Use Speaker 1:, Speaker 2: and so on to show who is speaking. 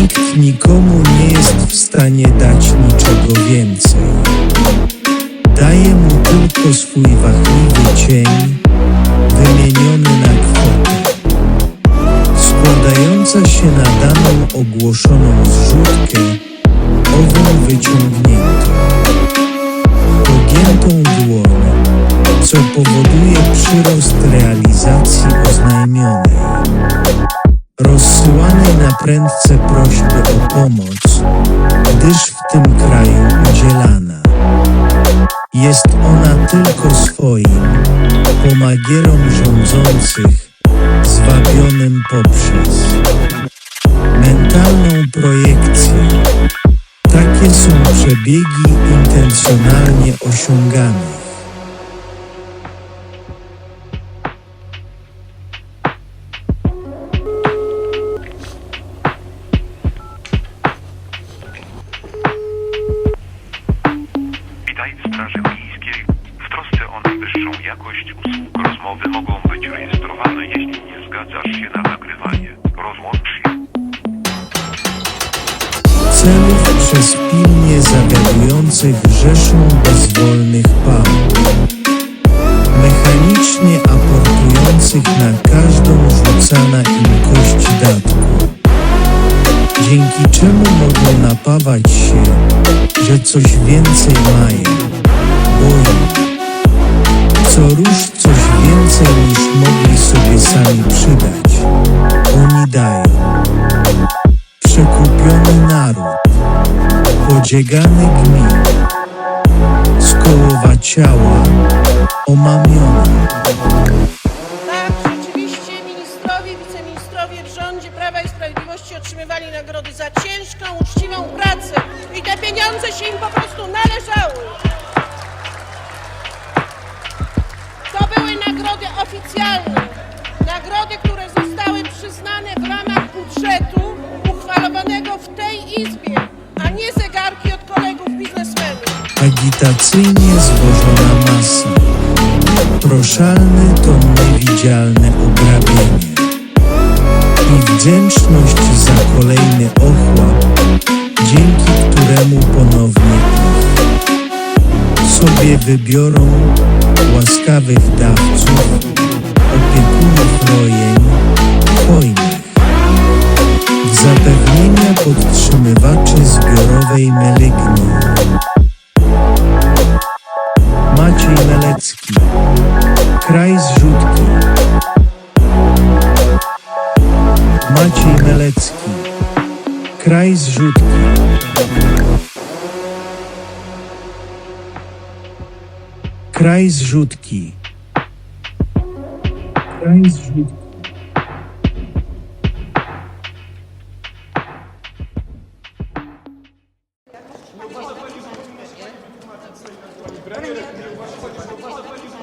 Speaker 1: Nikt nikomu nie jest w stanie dać niczego więcej. Daje mu tylko swój wachliwy cień, ogłoszoną zrzutkę, ową wyciągniętą, pogiętą dłoń, co powoduje przyrost realizacji oznajmionej rozsyłanej na prędce prośby o pomoc, gdyż w tym kraju udzielana. Jest ona tylko swoim, pomagierom rządzących, zwabionym poprzez przebiegi intencjonalnie osiąganych.
Speaker 2: Witaj w Straży Miejskiej. W trosce o najwyższą jakość usług rozmowy mogą być rejestrowane, jeśli nie zgadzasz się na nagrywanie. Rozłącz się.
Speaker 1: Celów przez pilnie zawiadujących rzeszą bezwolnych pałów, mechanicznie aportujących na każdą rzucana im kość datku, dzięki czemu mogą napawać się, że coś więcej mają, boją, co róż coś więcej niż mogli sobie sami przydać, podziegany gmin, skołowa ciała, omamiona.
Speaker 3: Tak, rzeczywiście ministrowie, wiceministrowie w rządzie Prawa i Sprawiedliwości otrzymywali nagrody za ciężką, uczciwą pracę i te pieniądze się im po prostu należały. To były nagrody oficjalne, nagrody, które zostały przyznane w ramach budżetu uchwalowanego w tej Izbie,
Speaker 1: Agitacyjnie zwożona masa, proszalne to niewidzialne ograbienie i wdzięczność za kolejny ochłap, dzięki któremu ponownie sobie wybiorą łaskawych dawców, opiekunów rojeń, hojnych, zapewnienia podtrzymywaczy zbiorowej meligni. kraj zrzutki. Maciej Melecki. Kraj zrzutki. Kraj zrzutki. Kraj zrzutki. Nie